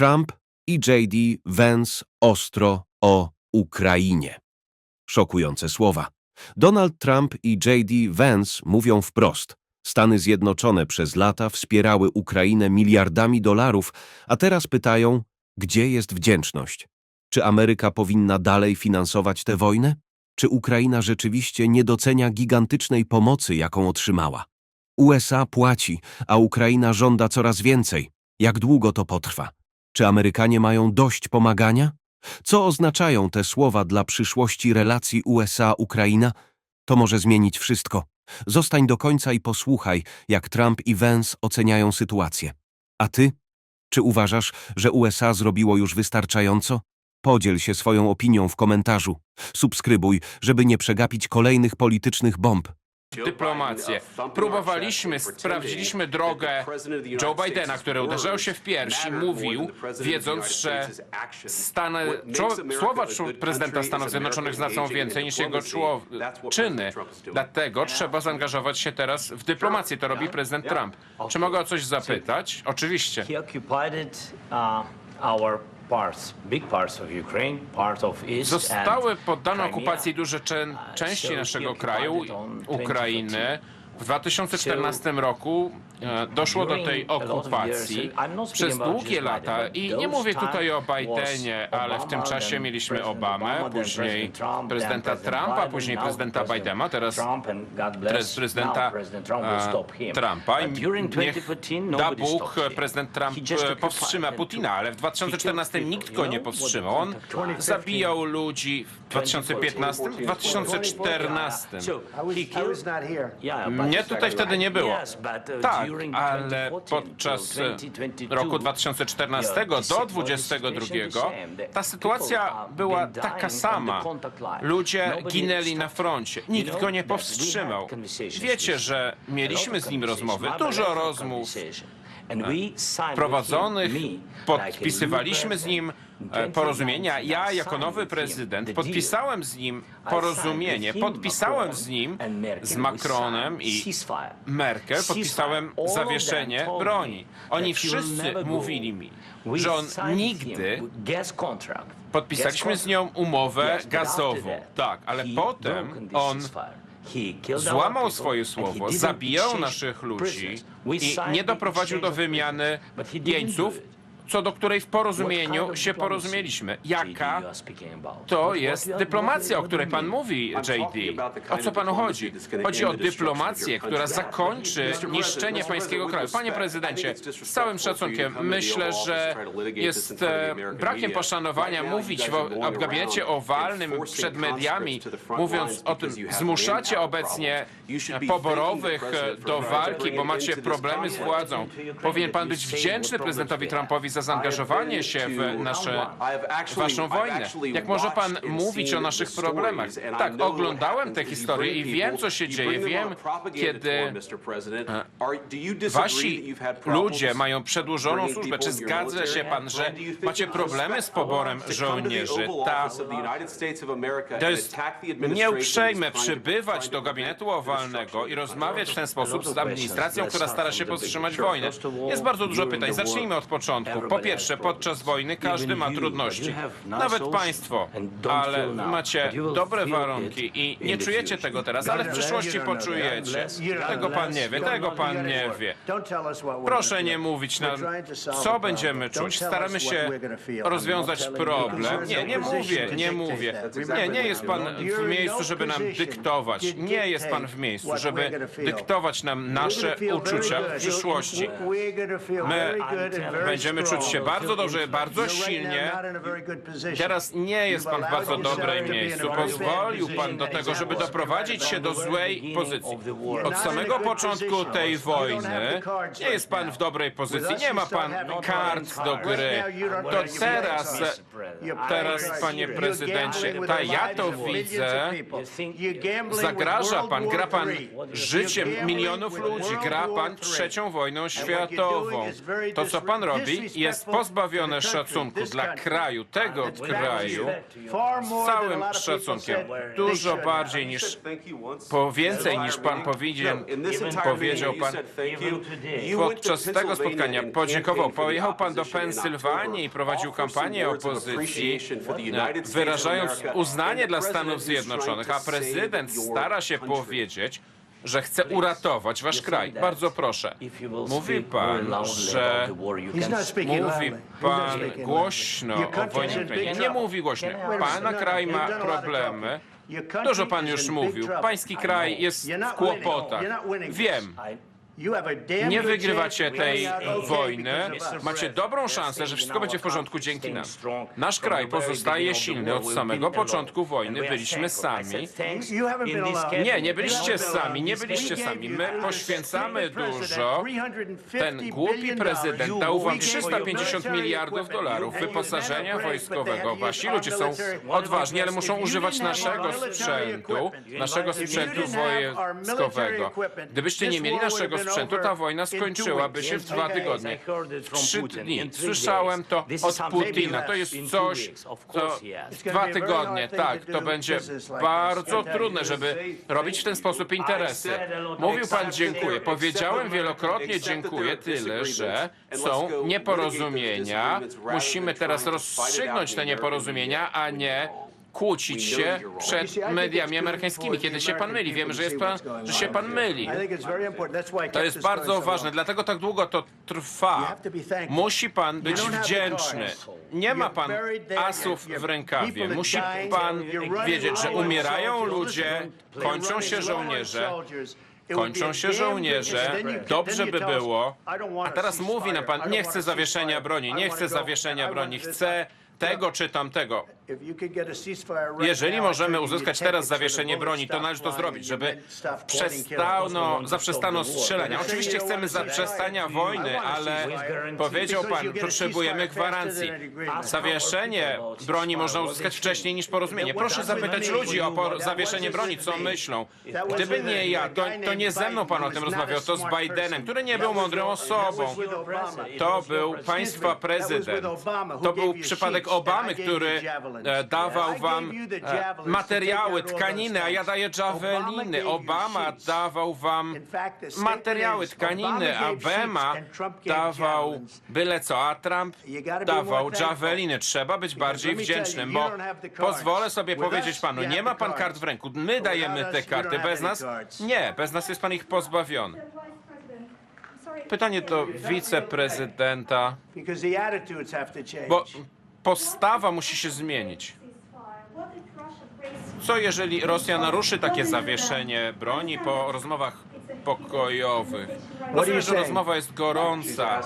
Trump i J.D. Vance ostro o Ukrainie. Szokujące słowa. Donald Trump i J.D. Vance mówią wprost. Stany Zjednoczone przez lata wspierały Ukrainę miliardami dolarów, a teraz pytają, gdzie jest wdzięczność? Czy Ameryka powinna dalej finansować tę wojnę? Czy Ukraina rzeczywiście nie docenia gigantycznej pomocy, jaką otrzymała? USA płaci, a Ukraina żąda coraz więcej. Jak długo to potrwa? Czy Amerykanie mają dość pomagania? Co oznaczają te słowa dla przyszłości relacji USA-Ukraina? To może zmienić wszystko. Zostań do końca i posłuchaj, jak Trump i Vance oceniają sytuację. A ty? Czy uważasz, że USA zrobiło już wystarczająco? Podziel się swoją opinią w komentarzu. Subskrybuj, żeby nie przegapić kolejnych politycznych bomb. Dyplomację. Próbowaliśmy, sprawdziliśmy drogę Joe Bidena, który uderzał się w piersi, mówił, wiedząc, że Stany, słowa prezydenta Stanów Zjednoczonych znaczą więcej niż jego czyny. Dlatego trzeba zaangażować się teraz w dyplomację. To robi prezydent Trump. Czy mogę o coś zapytać? Oczywiście. Zostały poddane okupacji duże czę- części naszego kraju, Ukrainy. W 2014 roku e, doszło do tej okupacji przez długie lata i nie mówię tutaj o Bidenie, ale w tym czasie mieliśmy Obamę, później prezydenta Trumpa, później prezydenta Bidena, teraz teraz prezydenta e, Trumpa. I niech da Bóg prezydent Trump e, powstrzyma Putina, ale w 2014 nikt go nie powstrzymał. On zabijał ludzi w 2015, w 2014. Mnie tutaj wtedy nie było. Tak, ale podczas e, roku 2014 do 2022 ta sytuacja była taka sama. Ludzie ginęli na froncie. Nikt go nie powstrzymał. Wiecie, że mieliśmy z nim rozmowy, dużo rozmów prowadzonych, podpisywaliśmy z nim e, porozumienia. Ja jako nowy prezydent podpisałem z nim porozumienie, podpisałem z nim, z Macronem i Merkel, podpisałem zawieszenie broni. Oni wszyscy mówili mi, że on nigdy Podpisaliśmy z nią umowę gazową. Tak, ale potem on złamał swoje słowo, zabijał naszych ludzi i nie doprowadził do wymiany jeńców, co do której w porozumieniu się porozumieliśmy. Jaka to jest dyplomacja, o której pan mówi, JD? O co panu chodzi? Chodzi o dyplomację, która zakończy niszczenie pańskiego kraju. Panie prezydencie, z całym szacunkiem, myślę, że jest e, brakiem poszanowania mówić w, gabinecie owalnym przed mediami, mówiąc o tym, zmuszacie obecnie poborowych e, do walki, bo macie problemy z władzą. Powinien pan być wdzięczny prezydentowi Trumpowi za zaangażowanie się w nasze, waszą wojnę. Jak może pan mówić o naszych problemach? Tak, oglądałem te historie i wiem, co się dzieje. Wiem, kiedy wasi ludzie mają przedłużoną służbę. Czy zgadza się pan, że macie problemy z poborem żołnierzy? Ta, to jest nieuprzejme przybywać do gabinetu owalnego i rozmawiać w ten sposób z administracją, która stara się powstrzymać wojnę. Jest bardzo dużo pytań. Zacznijmy od początku. Po pierwsze, podczas wojny każdy ma trudności. Nawet państwo. Ale macie dobre warunki i nie czujecie tego teraz, ale w przyszłości poczujecie. Tego pan nie wie, tego pan nie wie. Proszę nie mówić nam, co będziemy czuć. Staramy się rozwiązać problem. Nie, nie mówię, nie mówię. Nie, nie jest pan w miejscu, żeby nam dyktować. Nie jest pan w miejscu, żeby dyktować nam nasze uczucia w przyszłości. My będziemy czuć się bardzo dobrze, bardzo silnie. Teraz nie jest pan w bardzo dobrym miejscu. Pozwolił pan do tego, żeby doprowadzić się do złej pozycji. Od samego początku tej wojny nie jest pan w dobrej pozycji. Nie ma pan kart do gry. To teraz, teraz, panie prezydencie, ta ja to widzę. Zagraża pan, gra pan życiem milionów ludzi, gra pan trzecią wojną światową. To, co pan robi, jest pozbawione szacunku dla kraju, tego kraju, z całym szacunkiem, dużo bardziej niż, po więcej niż pan powinien, powiedział pan podczas tego spotkania. Podziękował. Pojechał pan do Pensylwanii i prowadził kampanię opozycji, wyrażając uznanie dla Stanów Zjednoczonych, a prezydent stara się powiedzieć, że chce uratować wasz kraj. Bardzo proszę. Mówi pan, że mówi pan głośno o wojnie Ukrainie. Nie mówi głośno. Pana kraj ma problemy. Dużo pan już mówił. Pański kraj jest w kłopotach. Wiem. Nie wygrywacie tej wojny. Macie dobrą szansę, że wszystko będzie w porządku dzięki nam. Nasz kraj pozostaje silny od samego początku wojny. Byliśmy sami. Nie, nie byliście sami, nie byliście sami. My poświęcamy dużo. Ten głupi prezydent dał wam 350 miliardów dolarów wyposażenia wojskowego. Wasi ludzie są odważni, ale muszą używać naszego sprzętu, naszego sprzętu wojskowego. Gdybyście nie mieli naszego sprzętu, ta wojna skończyłaby się w dwa tygodnie, trzy dni. Słyszałem to od Putina. To jest coś, co dwa tygodnie, tak, to będzie bardzo trudne, żeby robić w ten sposób interesy. Mówił pan dziękuję. Powiedziałem wielokrotnie dziękuję, tyle, że są nieporozumienia. Musimy teraz rozstrzygnąć te nieporozumienia, a nie kłócić się przed mediami amerykańskimi, kiedy się pan myli. Wiemy, że, jest pan, że się pan myli. To jest bardzo ważne, dlatego tak długo to trwa. Musi pan być wdzięczny. Nie ma pan asów w rękawie. Musi pan wiedzieć, że umierają ludzie, kończą się żołnierze. Kończą się żołnierze, dobrze by było. A teraz mówi nam pan, nie chcę zawieszenia broni, nie chcę zawieszenia broni, chcę tego czy tamtego. Jeżeli możemy uzyskać teraz zawieszenie broni, to należy to zrobić, żeby przestano, zaprzestano strzelania. Oczywiście chcemy zaprzestania wojny, ale powiedział pan, potrzebujemy gwarancji. Zawieszenie broni można uzyskać wcześniej niż porozumienie. Proszę zapytać ludzi o zawieszenie broni, co myślą. Gdyby nie ja, to, to nie ze mną pan o tym rozmawiał, to z Bidenem, który nie był mądrą osobą. To był państwa prezydent. To był przypadek Obamy, który e, dawał wam e, materiały, tkaniny, a ja daję javeliny. Obama dawał wam materiały, tkaniny, a Obama dawał byle co, a Trump dawał javeliny. Trzeba być bardziej wdzięcznym, bo pozwolę sobie powiedzieć panu, nie ma pan kart w ręku. My dajemy te karty, bez nas nie, bez nas jest pan ich pozbawiony. Pytanie do wiceprezydenta, bo postawa musi się zmienić. Co jeżeli Rosja naruszy takie zawieszenie broni po rozmowach pokojowych? Rozumiem, że rozmowa jest gorąca.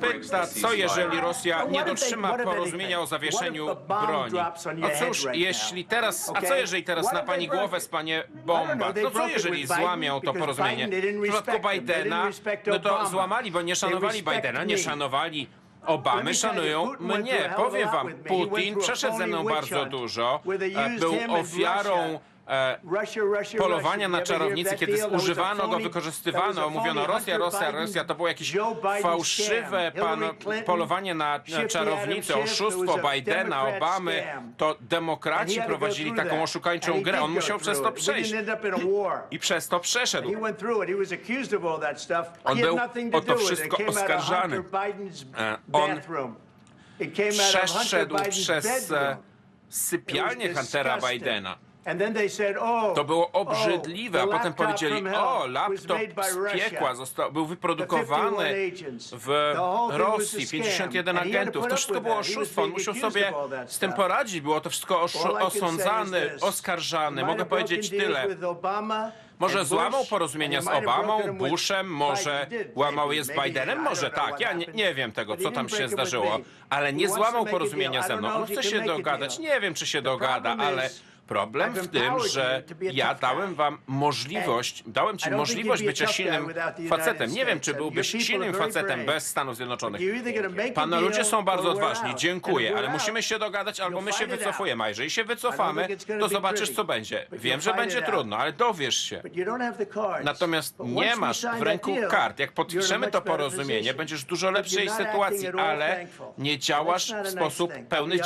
Pyta, co jeżeli Rosja nie dotrzyma porozumienia o zawieszeniu broni? No cóż, jeśli teraz, a co jeżeli teraz na pani głowę spanie bomba? To co jeżeli złamią to porozumienie? W przypadku Bidena, no to złamali, bo nie szanowali Bidena, nie szanowali Obamy szanują mnie. Powiem wam, Putin przeszedł ze mną bardzo dużo, e, był ofiarą polowania na czarownicy, kiedy używano go, wykorzystywano, mówiono Rosja, Rosja, Rosja, to było jakieś fałszywe polowanie na, na czarownicę, oszustwo Bidena, Obamy, to demokraci prowadzili taką oszukańczą grę, on musiał przez to przejść. i przez to przeszedł. On był o to wszystko oskarżany. E, On przeszedł przez e, sypialnię Huntera Bidena. To było obrzydliwe, a potem powiedzieli, o, laptop z piekła został, był wyprodukowany w Rosji, 51 agentów. To wszystko było oszustwo, on musiał sobie z tym poradzić, było to wszystko osądzany, oskarżany. Mogę powiedzieć tyle. Może złamał porozumienia z Obamą, Bushem, może łamał je z Bidenem, może tak. Ja nie, nie wiem tego, co tam się zdarzyło, ale nie złamał porozumienia ze mną. On chce się dogadać. Nie wiem, czy się dogada, ale Problem w tym, że ja dałem wam możliwość, dałem ci możliwość bycia silnym facetem. Nie wiem, czy byłbyś silnym facetem bez Stanów Zjednoczonych. Pana ludzie są bardzo odważni, dziękuję, ale musimy się dogadać, albo my się wycofujemy. A jeżeli się wycofamy, to zobaczysz, co będzie. Wiem, że będzie trudno, ale dowiesz się. Natomiast nie masz w ręku kart. Jak podpiszemy to porozumienie, będziesz w dużo lepszej sytuacji, ale nie działasz w sposób pełny